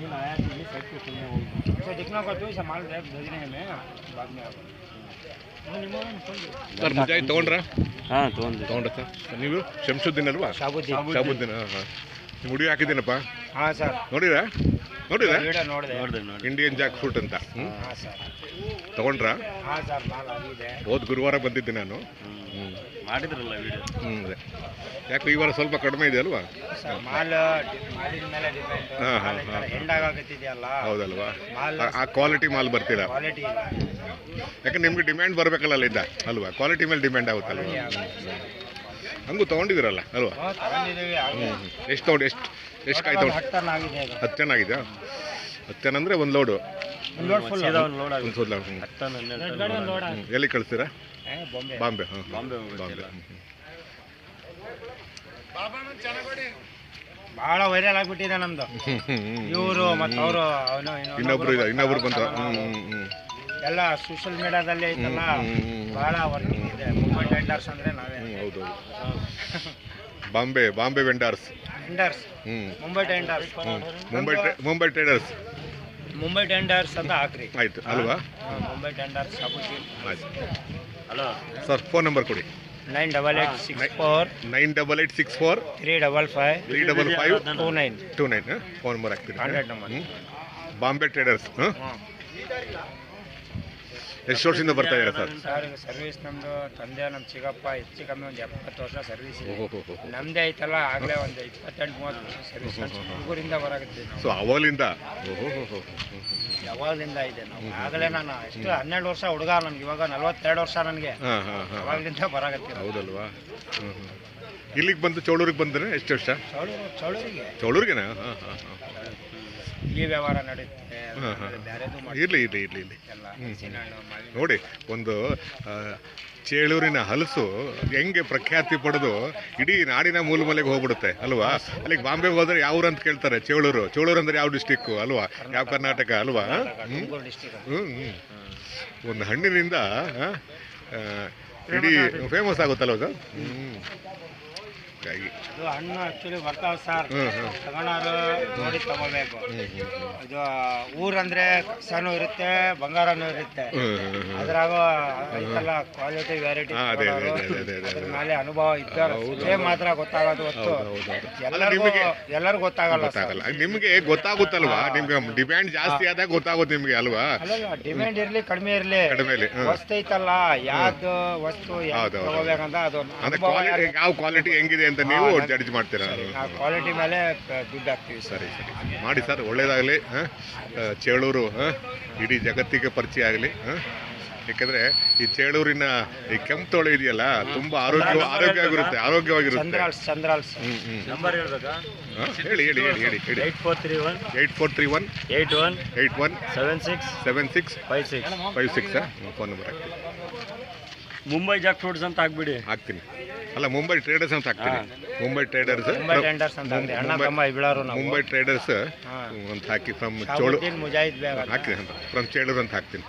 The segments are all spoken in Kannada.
नहीं लाया तो ये साइड पे खुलने होगा तो देखना का तो संभाल रहे भेजने में बाद में आप ಸರ್ ಮುಜಾಯಿ ತೊಗೊಂಡ್ರಾ ಹಾಂ ತೊಗೊಂಡು ತೊಗೊಂಡ್ರ ಸರ್ ನೀವು ಶಂಸುದ್ದೀನ್ ಅಲ್ವಾ ಶಾಬುದ್ದೀನ್ ಶಾಬುದ್ದೀನ್ ಹಾಂ ಹಾಂ ನಿಮ್ಮ ಹುಡುಗಿ ಹಾಕಿದ್ದೀನಪ್ಪ ಹಾಂ ಸರ್ ನೋಡಿರಾ ನೋಡಿರಾ ವಿಡಿಯೋ ನೋಡಿದೆ ನೋಡಿದೆ ನೋಡಿ ಇಂಡಿಯನ್ ಜಾಕ್ ಫ್ರೂಟ್ ಅಂತ ಹ್ಞೂ ಹಾಂ ಸರ್ ತೊಗೊಂಡ್ರಾ ಹಾಂ ಸರ್ ಮಾಲ್ ಆಗಿದೆ ಹೋದ ಗುರುವಾರ ಬಂದಿದ್ದೆ ನಾನು ಹ್ಞೂ ಮಾಡಿದ್ರಲ್ಲ ವಿಡಿಯೋ ಹ್ಞೂ ಅದೇ. ಯಾಕೆ ಈ ವಾರ ಸ್ವಲ್ಪ ಕಡಿಮೆ ಇದೆ ಅಲ್ವಾ? ಮಾಲ್ ಮಾಲಿನ ಮೇಲೆ ಹಾಂ, ಹಾಂ. ಎಂಡಾಗತ್ತಿದೆಯಲ್ಲ ಹೌದಲ್ವಾ? ಮಾಲ್ ಆ- ಆ ಕ್ವಾಲಿಟಿ ಮಾಲ್ ಬರ್ತೀರಾ? ಕ್ವಾಲಿಟಿ ಇಲ್ಲ. ಯಾಕೆ ನಿಮ್ಗೆ ಡಿಮ್ಯಾಂಡ್ ಬರಬೇಕಲ್ಲ ಅಲ್ಲಿಂದ? ಅಲ್ವಾ? ಕ್ವಾಲಿಟಿ ಮೇಲೆ ಡಿಮ್ಯಾಂಡ್ ಆಗುತ್ತಲ್ಲ ಹಂಗೂ ತೊಗೊಂಡಿದ್ದೀರಲ್ಲ ಅಲ್ವಾ? ಹಾಂ ತಗೊಂಡಿದ್ದೀವಿ. ಹ್ಞೂ ಎಷ್ಟು ತೊಗೊಂಡು ಎಷ್ಟು ಎಷ್ಟು ಕಾಯಿ ತೊಗೊಂಡು ಹತ್ತು ಟನ್ ಆಗಿದೆ ಇದು ಹತ್ತು ಜನ ಆಗಿದೆ ಹತ್ತು ಜನ ಅಂದರೆ ಒಂದು ಲೋಡು ಎಲ್ಲಿ ಕಳಿಸ್ತೀರಾ? ಬಾಂಬೆ. ಬಾಂಬೆ ಹಾಂ ಬಾಂಬೆ. ಭಾಳ ವೈರಲ್ ಆಗ್ಬಿಟ್ಟಿದೆ ನಮ್ದು. ಇವರು ಮತ್ತು ಅವರು ಅವನು ಇನ್ನೊಬ್ರು ಇದೆ ಇನ್ನೊಬ್ರು ಬಂತ ಹ್ಞೂ ಹ್ಞೂ ಹ್ಞೂ ಎಲ್ಲ ಸೋಷಿಯಲ್ ಮೀಡಿಯಾದಲ್ಲಿ ಐತಲ್ಲ ಬಹಳ ವರ್ಕಿಂಗ್ ಇದೆ. ಮುಂಬೈ ಟೆಂಡರ್ಸ್ ಅಂದರೆ ನಾವೇ. ಹೌದು ಬಾಂಬೆ ಬಾಂಬೆ ವೆಂಡರ್ಸ್ ವೆಂಡರ್ಸ್ ಹ್ಞೂ Mumbai tenders Mumbai Mumbai traders Mumbai tenders ಅಂತ ಹಾಕ್ರಿ. ಆಯ್ತು ಅಲ್ವಾ? Mumbai tenders hello. Sir phone number ಕೊಡಿ. Nine double eight six four nine double eight six four three double five three double five two nine. Two nine phone number number. Bombay traders ಹಾಂ ಎಷ್ಟು ವರ್ಷದಿಂದ ಬರ್ತಾ ಇದ್ದಾರೆ ಸರ್? ಸರ್ವಿಸ್ ನಮ್ಮದು ತಂದೆ ನಮ್ಮ ಚಿಕ್ಕಪ್ಪ ಹೆಚ್ಚು ಕಮ್ಮಿ ಒಂದು ಎಪ್ಪತ್ತು ವರ್ಷ ಸರ್ವಿಸ್ ಇದೆ. ಹೋ ನಮ್ಮದೇ ಐತಲ್ಲ ಆಗಲೇ ಒಂದು ಇಪ್ಪತ್ತೆಂಟು ಮೂವತ್ತು ವರ್ಷ ಸರ್ವಿಸ್ ಹುಡುಗರಿಂದ ಬರಾಗುತ್ತೆ ಸೊ ಅವಾಗಲಿಂದ? ಯಾವಾಗಲಿಂದ ಇದೆ ನಾವು. ಆಗಲೇ ನಾನು ಎಷ್ಟು ಹನ್ನೆರಡು ವರ್ಷ ಹುಡುಗ ನನ್ಗೆ ಇವಾಗ ನಲ್ವತ್ತೆರಡು ವರ್ಷ ನನಗೆ. ಅವಾಗಲಿಂದ ಬರಾಗತ್ತೆ ಹೌದಲ್ವಾ? ಇಲ್ಲಿಗೆ ಬಂದು ಚೌಳೂರಿಗೆ ಬಂದ್ರೆ ಎಷ್ಟು ವರ್ಷ? ಚೌಳೂರು ಚೌಳೂರಿಗೆ. ಚೌಳೂರಿಗೆನಾ? ಹಾಂ ಹಾಂ ಹಾಂ. ಈ ವ್ಯವಹಾರ ನಡೆಯುತ್ತೆ ಹಾಂ ಹಾಂ ಬೇರೆದು ಮಾಡಿ ಇರಲಿ ಇರಲಿ ಇರಲಿ ಇರಲಿ. ಎಲ್ಲ ಹ್ಮ್. ಮಾವಿನ ನೋಡಿ ಒಂದು ಆ, ಚೇಳೂರಿನ ಹಲಸು ಹೆಂಗೆ ಪ್ರಖ್ಯಾತಿ ಪಡೆದು ಇಡೀ ನಾಡಿನ ಮೂಲ ಮೂಲೆಗೆ ಹೋಗ್ಬಿಡುತ್ತೆ ಅಲ್ವಾ? ಅಲ್ಲಿಗೆ ಬಾಂಬೆಗೆ ಹೋದ್ರೆ ಯಾವ ಊರು ಅಂತ ಕೇಳ್ತಾರೆ ಚೇಳೂರು. ಚೇಳೂರು ಅಂದ್ರೆ ಯಾವ ಡಿಸ್ಟಿಕ್ಕು ಅಲ್ವಾ? ಯಾವ ಕರ್ನಾಟಕ ಅಲ್ವಾ? ಹ್ಮ್? ತುಮಕೂರು ಡಿಸ್ಟಿಕ್ ಹ್ಮ್ ಹ್ಮ್. ಒಂದು ಹಣ್ಣಿನಿಂದ ಆ, ಆ, ಇಡೀ ಫೇಮಸ್ ಆಗುತ್ತಲ್ವ ಅದು? ಹ್ಮ್. ಅದು ಹಣ್ಣು ಆಕ್ಚುಲಿ ಬರ್ತಾವ ಸರ್. ತಗೊಳೋರು ನೋಡಿ ತಗೋಬೇಕು. ಇದು ಊರಂದ್ರೆ ಕಸನೂ ಇರುತ್ತೆ ಬಂಗಾರನೂ ಇರುತ್ತೆ. ಅದ್ರಾಗ ಐತಲ್ಲ ಕ್ವಾಲಿಟಿ ವೆರೈಟಿ ಅದೇ, ಅದೇ, ಅದೇ, ಅದೇ, ಅದೇ. ಅದ್ರ ಮೇಲೆ ಅನುಭವ ಇದ್ದಾರೆ ಅಷ್ಟೇ ಮಾತ್ರ ಗೊತ್ತಾಗೋದು ಹೊತ್ತು. ಎಲ್ಲರಿಗೂ ನಿಮಗೆ ಎಲ್ಲರಿಗೂ ಗೊತ್ತಾಗಲ್ಲ ಸರ್. ಗೊತ್ತಾಗಲ್ಲ. ನಿಮ್ಗೆ ಗೊತ್ತಾಗುತ್ತಲ್ವಾ? ನಿಮ್ಗೆ ಡಿಮ್ಯಾಂಡ್ ಜಾಸ್ತಿ ಆದಾಗ ಗೊತ್ತಾಗುತ್ತೆ ನಿಮ್ಗೆ ಅಲ್ವಾ? ಅಲ್ಲಲ್ಲ ಡಿಮ್ಯಾಂಡ್ ಇರ್ಲಿ ಕಡಿಮೆ ಇರ್ಲಿ. ಕಡಿಮೆ ಹ್ಮ್. ವಸ್ತು ಐತಲ್ಲ ಯಾವ್ದು ವಸ್ತು ಯಾವ್ದು ಹೌದು. ತಗೋಬೇಕಂತ ಅದು ಅಂದ್ರೆ ಅನುಭವ ಕ್ವಾಲಿಟಿ ಯಾವ ಕ್ವಾಲಿಟಿ ಹೆಂಗಿದೆ ಅಂತ ನೀವು ಹಾ, ಜಡ್ಜ್ ಮಾಡ್ತೀರಾ? ಕ್ವಾಲಿಟಿ ಮೇಲೆ ದುಡ್ಡು ಹಾಕ್ತೀವಿ ಸರಿ. ಸರಿ ಮಾಡಿ ಸರ್ ಒಳ್ಳೇದಾಗಲಿ ಚೇಳೂರು ಆ, ಇಡೀ ಜಗತ್ತಿಗೆ ಪರಿಚಯ ಆಗಲಿ ಯಾಕಂದ್ರೆ ಈ ಚೇಳೂರಿನ ಈ ಕೆಂಪು ತೋಳೆ ಇದೆಯಲ್ಲ ತುಂಬಾ ಆರೋಗ್ಯ ಆರೋಗ್ಯವಾಗಿರುತ್ತೆ ಆರೋಗ್ಯವಾಗಿರುತ್ತೆ. ನಂಬರ್ ಹೇಳ್ಬೇಕಾ? ಹೇಳಿ ಹೇಳಿ ಹೇಳಿ ಹೇಳಿ ಹೇಳಿ. Eight four three one. Eight four three one. Eight one. Eight one. Seven six. Seven six. Five six. Five six phone number ಹಾಕ್ತೀನಿ. ಮುಂಬೈ ಜಾಕ್ ಫ್ರೂಟ್ಸ್ ಅಂತ ಹಾಕ್ಬಿಡಿ. ಹಾಕ್ತೀನಿ. ಅಲ್ಲ ಮುಂಬೈ ಟ್ರೇಡರ್ಸ್ ಅಂತ ಹಾಕ್ತೀನಿ. ಮುಂಬೈ ಟ್ರೇಡರ್ಸ್ ಮುಂಬೈ ಟ್ರೇಡರ್ಸ್ ಅಂತ ಹಾಕಿ ಫ್ರಮ್ ಚೋಳು ಹಾಕಿ ಮುಜಾಹಿದ್ ಅಂತ. ಹಾಕ್ತೀನಿ. ಫ್ರಮ್ ಚೇಳೂರು ಅಂತ ಹಾಕ್ತೀನಿ.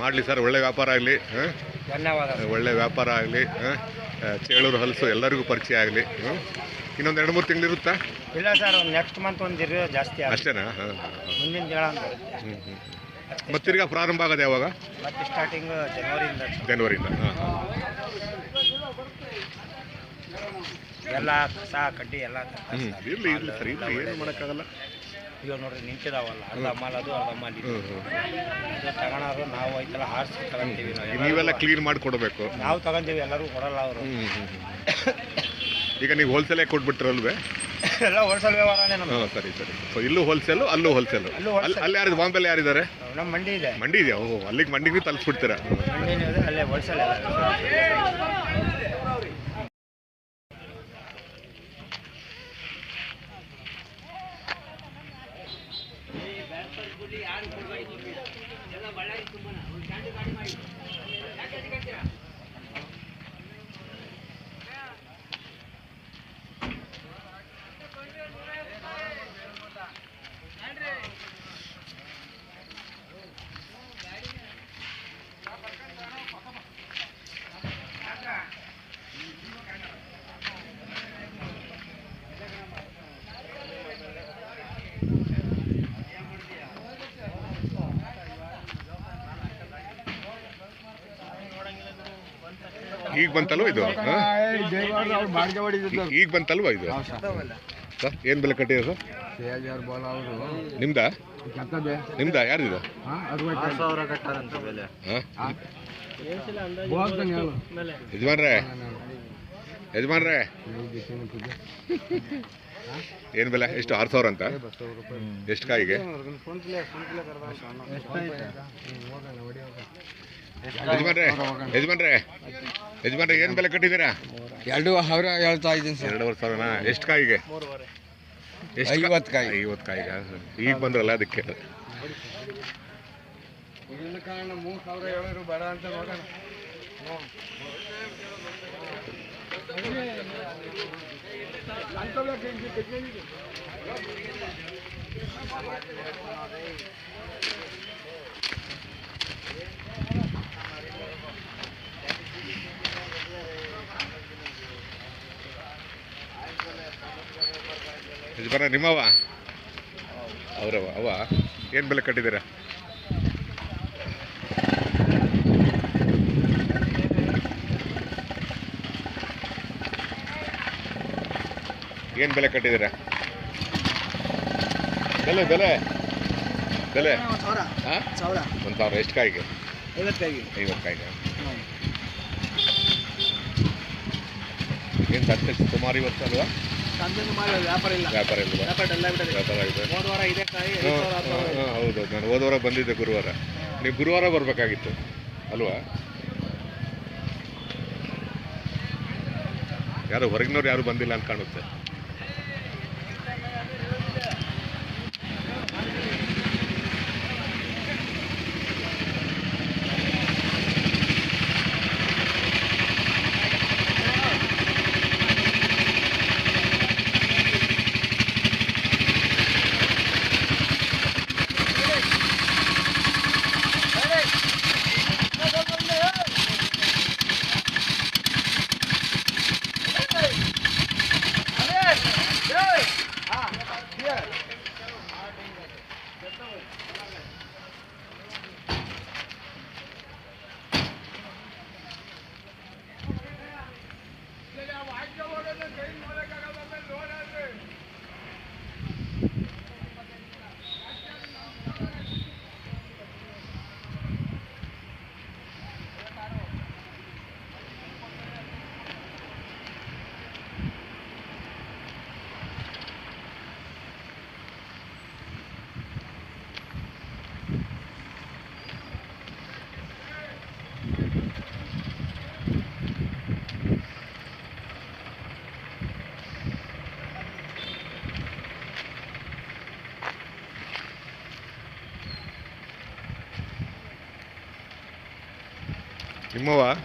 ಮಾಡಲಿ ಸರ್ ಒಳ್ಳೆ ವ್ಯಾಪಾರ ಆಗಲಿ. ಧನ್ಯವಾದ. ಒಳ್ಳೆ ವ್ಯಾಪಾರ ಆಗಲಿ. ಚೇಳೂರು ಹಲಸು ಎಲ್ಲರಿಗೂ ಪರಿಚಯ ಆಗಲಿ. ಇನ್ನೊಂದು ಎರಡು ಮೂರು ತಿಂಗಳು ಇರುತ್ತಾ? ಇಲ್ಲ ಸರ್ ನೆಕ್ಸ್ಟ್ ಮಂತ್ ಒಂದು ಜಾಸ್ತಿ ಅಷ್ಟೇನಾ? ಮುಂದಿನ ಹ್ಞೂ ಹ್ಞೂ ಮತ್ತೆ ತಿರ್ಗಾ ಪ್ರಾರಂಭ ಆಗೋದು ಯಾವಾಗ? ಮತ್ತೆ ಸ್ಟಾರ್ಟಿಂಗ್ ಜನವರಿಯಿಂದ ಜನವರಿಯಿಂದ ಹಾಂ ಎಲ್ಲ ಕಸ ಕಡ್ಡಿ ಎಲ್ಲ ಹ್ಞೂ. ಇರಲಿ ಇರಲಿ ಸರ್ ಇರಲಿ ಏನು ಮಾಡೋಕ್ಕಾಗಲ್ಲ. ಇವಾಗ ನೋಡ್ರಿ ನಿಂತಿದಾವಲ್ಲ ಅರ್ಧ ಮಾಲ್ ಅದು ಅರ್ಧ ಮಾಲ್ ಇದು. ತಗೊಳೋರು ನಾವು ಐತಲ್ಲ ಹಾರ್ಸಿ ತಗೊಂತೀವಿ ನಾವು. ನೀವೆಲ್ಲ ಕ್ಲೀನ್ ಮಾಡಿ ಕೊಡಬೇಕು. ನಾವು ತಗೊಂತೀವಿ ಎಲ್ಲರೂ ಕೊಡಲ್ಲ ಅವರು. ಈಗ ನೀವು ಹೋಲ್ಸೇಲೇ ಕೊಟ್ಬಿಟ್ರಲ್ವೇ? ಎಲ್ಲ ಹೋಲ್ಸೇಲ್ ವ್ಯವಹಾರನೇ ನಮ್ಮ ಹಾಂ ಸರಿ ಸರಿ. ಸೊ ಇಲ್ಲೂ ಹೋಲ್ಸೇಲು ಅಲ್ಲೂ ಹೋಲ್ಸೇಲು ಅಲ್ಲೂ ಅಲ್ಲಿ wholesale. ಅಲ್ಲಿ ಯಾರು ಬಾಂಬೆಲಿ ಯಾರಿದ್ದಾರೆ? ನಮ್ಮ ಮಂಡಿ ಇದೆ. ಮಂಡಿ ಇದೆಯಾ? ಓಹ್ ಅಲ್ಲಿಗೆ ಮಂಡಿಗೆ ತಲುಪಿಸ್ಬಿಡ್ತೀರಾ ಮಂಡಿನೂ ಇದೆ ಅಲ್ಲೇ ಹೋಲ್ಸೇಲ್ ಎಲ್ಲ ಈಗ ಬಂತಲ್ವ ಇದು? ಈಗ ಬಂತಲ್ವ ಇದು? ಸರ್. ಏನು ಬೆಲೆ ಕಟ್ಟಿದೆ ಸರ್? ನಿಮ್ದ? ನಿಮ್ದ? ಯಾರಿದು? ಯಜಮಾನ್ರೆ? ಯಜಮಾನ್ರೆ? ಏನು ಬೆಲೆ? ಎಷ್ಟು? ಆರು ಸಾವಿರ ಅಂತ? ಎಷ್ಟು ಕಾಯಿಗೆ? ಯಜಮಾನ್ರೆ ಯಜಮಾನ್ರೆ ಯಜಮಾನ್ರೆ ಏನು ಬೆಲೆ ಕಟ್ಟಿದ್ದೀರಾ? ಎರಡು ಸಾವಿರ ಹೇಳ್ತಾ ಇದ್ದೀನಿ ಸರ್. ಎರಡೂವರೆ ಸಾವಿರನಾ? ಎಷ್ಟು ಕಾಯಿಗೆ? ಎಷ್ಟು ಐವತ್ತು ಕಾಯಿ. ಐವತ್ತು ಕಾಯಿಗ? ಈಗ ಬಂದ್ರಲ್ಲ ಅದಕ್ಕೆ. ಕಾರಣ ಮೂರು ಸಾವಿರ ಹೇಳಿದ್ರು ಬೇಡ ಅಂತ ನೋಡೋಣ. ಯಜಮಾನ ನಿಮ್ಮವ ಅವರವ ಅವ ಏನು ಬೆಲೆ ಕಟ್ಟಿದ್ದೀರಾ? ಏನು ಬೆಲೆ ಕಟ್ಟಿದ್ದೀರಾ? ಬೆಲೆ ಬೆಲೆ. ಬೆಲೆ. ಹಾಂ ಒಂದು ಸಾವಿರ. ಎಷ್ಟು ಕಾಯಿಗೆ? ಐವತ್ತು ಕಾಯಿಗೆ. ಏನು ಜಾಸ್ತಿ ಸುಮಾರು ಇವತ್ತು ಅಲ್ವಾ? ಸಂಜೆ ಮಾಡಿ ವ್ಯಾಪಾರ ಇಲ್ಲ. ವ್ಯಾಪಾರ ಇಲ್ಲ. ವ್ಯಾಪಾರ ಎಲ್ಲ ಬಿಟ್ಟದೆ ವ್ಯಾಪಾರ ಆಗಿದೆ. ಹೋದ ವಾರ ಇದೇ ಕಾಯಿ ಹಾಂ, ಹಾಂ, ಹೌದು. ನಾನು ಹೋದ ವಾರ ಬಂದಿದ್ದೆ ಗುರುವಾರ. ನೀವು ಗುರುವಾರ ಬರಬೇಕಾಗಿತ್ತು. ಅಲ್ವಾ? ಯಾರು ಹೊರಗಿನವ್ರು ಯಾರು ಬಂದಿಲ್ಲ ಅಂತ ಕಾಣುತ್ತೆ. em moa